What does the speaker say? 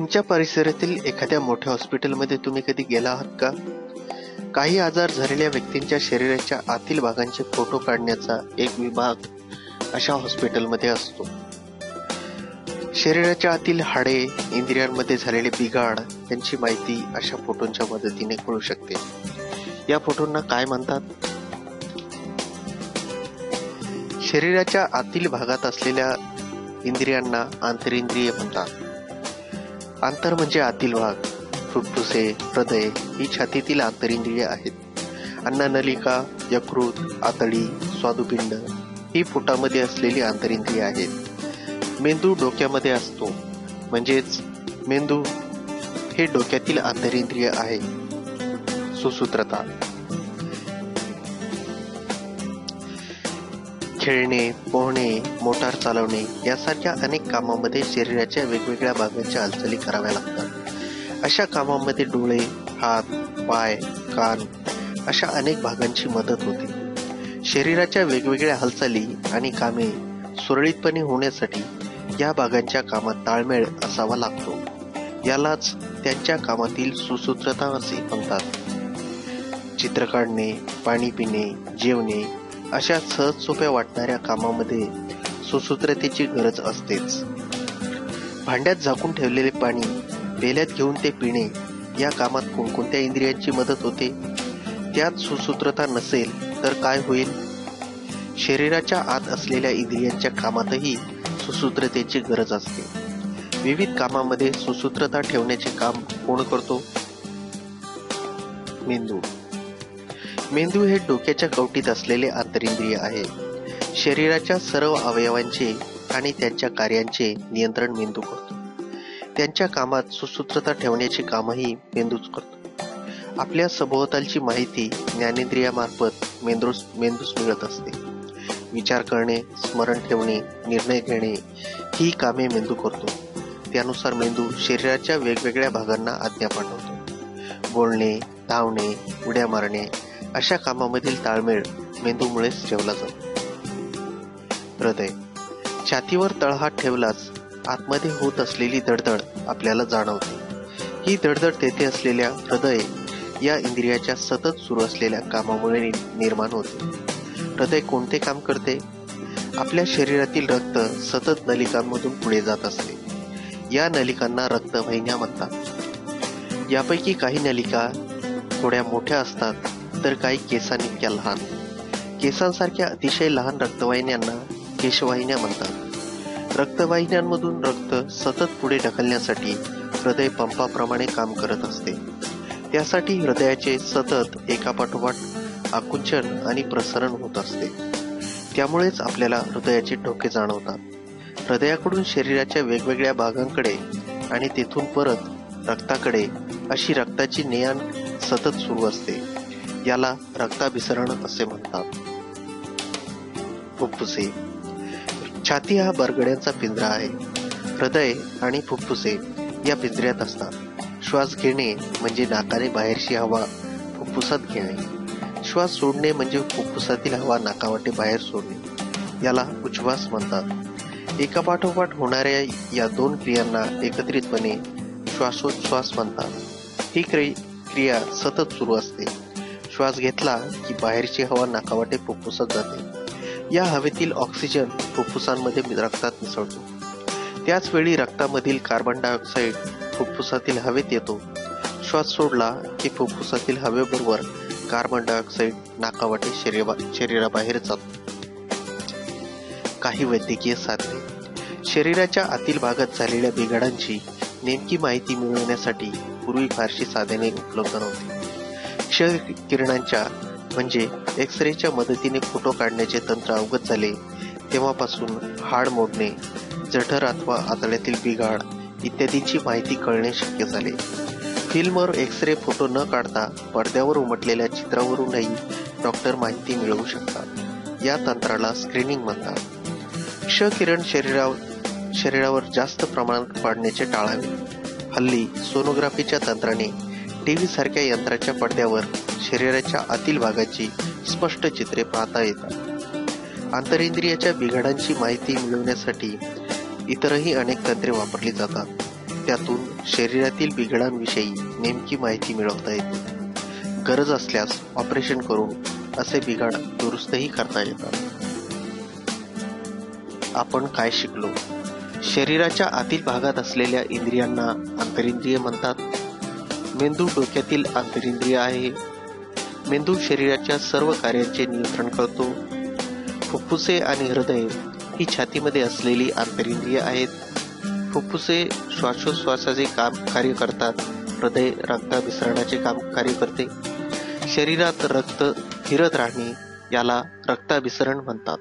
तुमच्या परिसरातील एखाद्या मोठ्या हॉस्पिटलमध्ये तुम्ही कधी गेला आहात का? काही आजार झालेल्या व्यक्तींच्या शरीराच्या आतील भागांचे फोटो काढण्याचा एक विभाग अशा हॉस्पिटलमध्ये असतो. शरीराच्या आतील हाडे इंद्रियांमध्ये झालेले बिघाड यांची माहिती अशा फोटोंच्या मदतीने कळू शकते. या फोटोंना काय म्हणतात? शरीराच्या आतील भागात असलेल्या इंद्रियांना आंतरिंद्रिय म्हणतात. आंतर म्हणजे आतील भाग. फुफ्फुसे हृदय ही छातीतील आंतरिंद्रिय आहेत. अन्ननलिका यकृत आतडी स्वादुपिंड ही पोटामध्ये असलेली आंतरिंद्रिय आहेत. मेंदू डोक्यामध्ये असतो. म्हणजेच मेंदू हे डोक्यातील आंतरिंद्रिय आहे. सुसूत्रता. खेळणे पोहणे मोटार चालवणे यासारख्या अनेक कामामध्ये शरीराच्या वेगवेगळ्या भागांच्या हालचाली कराव्या लागतात. अशा कामामध्ये डोळे हात पाय कान अशा अनेक भागांची मदत होते. शरीराच्या वेगवेगळ्या हालचाली आणि कामे सुरळीतपणे होण्यासाठी या भागांच्या कामात ताळमेळ असावा लागतो. यालाच त्यांच्या कामातील सुसूत्रता असे म्हणतात. चित्र काढणे पाणी पिणे जेवणे अशा सहज सोप्या वाटणाऱ्या कामामध्ये सुसूत्रतेची गरज असतेच. भांड्यात झाकून ठेवलेले पाणी पेल्यात घेऊन ते पिणे या कामात कोणकोणत्या इंद्रियांची मदत होते? त्यात सुसूत्रता नसेल तर काय होईल? शरीराच्या आत असलेल्या इंद्रियांच्या कामातही सुसूत्रतेची गरज असते. विविध कामामध्ये सुसूत्रता ठेवण्याचे काम कोण करतो? मेंदू. मेंदू हे डोक्याच्या कवटीत असलेले आंतरिंद्रिय आहे. शरीराच्या सर्व अवयवांचे आणि त्यांच्या कार्यांचे नियंत्रण मेंदू करतो. त्यांच्या कामात सुसूत्रता ठेवण्याचे कामही मेंदूच करतो. आपल्या सभोवतालची माहिती ज्ञानेंद्रियामार्फत मेंदूस मेंदूस मिळत असते. विचार करणे स्मरण ठेवणे निर्णय घेणे ही कामे मेंदू करतो. त्यानुसार मेंदू शरीराच्या वेगवेगळ्या भागांना आज्ञा पाठवतो. बोलणे धावणे उड्या मारणे अशा कामामधील ताळमेळ मेंदूमुळेच ठेवला जातो. हृदय. छातीवर तळहात ठेवलाच आतमध्ये होत असलेली दडदड आपल्याला जाणवते. ही दडदड तेथे असलेल्या हृदय या इंद्रियाच्या सतत सुरू असलेल्या कामामुळे निर्माण होते. हृदय कोणते काम करते? आपल्या शरीरातील रक्त सतत नलिकांमधून पुढे जात असते. या नलिकांना रक्तवाहिन्या म्हणतात यापैकी काही नलिका थोड्या मोठ्या असतात. तर काही केसांइतक्या लहान. केसांसारख्या अतिशय लहान रक्तवाहिन्यांना केशवाहिन्या म्हणतात. रक्तवाहिन्यांमधून रक्त सतत पुढे ढकलण्यासाठी हृदय पंपाप्रमाणे काम करत असते. त्यासाठी हृदयाचे सतत एकापाठोपाठ आकुंचन आणि प्रसरण होत असते. त्यामुळेच आपल्याला हृदयाचे ठोके जाणवतात. हृदयाकडून शरीराच्या वेगवेगळ्या भागांकडे आणि तेथून परत रक्ताकडे अशी रक्ताची नेयान सतत सुरू असते. याला रक्ताभिसरण असे म्हणतात. फुफ्फुसे. छाती हा बरगड्यांचा पिंजरा आहे. हृदय आणि फुफ्फुसे या पिंजऱ्यात असतात. श्वास घेणे म्हणजे नाकाने बाहेरची हवा फुफ्फुसात घेणे. श्वास सोडणे म्हणजे फुफ्फुसातील हवा नाकावाटे बाहेर सोडणे. याला उच्छ्वास म्हणतात. एकापाठोपाठ होणाऱ्या या दोन क्रियांना एकत्रितपणे श्वासोच्छ्वास म्हणतात. ही क्रिया सतत सुरू असते. श्वास घेतला की बाहेरची हवा नाकावाटे फुफ्फुसात जाते. या हवेतील ऑक्सिजन फुफ्फुसांमध्ये रक्तात मिसळतो. त्याच वेळी रक्तामधील कार्बन डायऑक्साईड फुफ्फुसातील हवेत येतो. श्वास सोडला की फुफ्फुसातील हवेबरोबर कार्बन डायऑक्साईड नाकावाटे शरीरा शरीराबाहेर जातो. काही वैद्यकीय साधने. शरीराच्या आतील भागात झालेल्या बिघाडांची नेमकी माहिती मिळवण्यासाठी पूर्वी फारशी साधने उपलब्ध नव्हती. क्ष किरणांच्या म्हणजे एक्स रेच्या मदतीने फोटो काढण्याचे तंत्र अवगत झाले. तेव्हापासून हाड मोडणे जठर अथवा आतड्यातील बिघाड इत्यादींची माहिती कळणे शक्य झाले. फिल्मवर एक्स रे फोटो न काढता पडद्यावर उमटलेल्या चित्रावरूनही डॉक्टर माहिती मिळवू शकतात. या तंत्राला स्क्रीनिंग म्हणतात. क्ष किरण शरीरावर शरीरावर जास्त प्रमाणात पाडण्याचे टाळावे. हल्ली सोनोग्राफीच्या तंत्राने टीव्ही सारख्या यंत्राच्या पडद्यावर शरीराच्या आतील भागाची स्पष्ट चित्रे पाहता येतात. आंतरिंद्रियाच्या बिघाडांची माहिती मिळवण्यासाठी इतरही अनेक तंत्रे वापरली जातात. त्यातून शरीरातील बिघाडांविषयी नेमकी माहिती मिळवता येते. गरज असल्यास ऑपरेशन करून असे बिघाड दुरुस्तही करता येतात. आपण काय शिकलो? शरीराच्या आतील भागात असलेल्या इंद्रियांना आंतरिंद्रिय म्हणतात. मेंदू डोक्यातील आंतरिंद्रिय आहे. मेंदू शरीराच्या सर्व कार्यांचे नियंत्रण करतो. फुफ्फुसे आणि हृदय ही छातीमध्ये असलेली आंतरिंद्रिय आहेत. फुफ्फुसे श्वासोश्वासाचे काम कार्य करतात. हृदय रक्ताभिसरणाचे काम कार्य करते. शरीरात रक्त फिरत राहणे याला रक्ताभिसरण म्हणतात.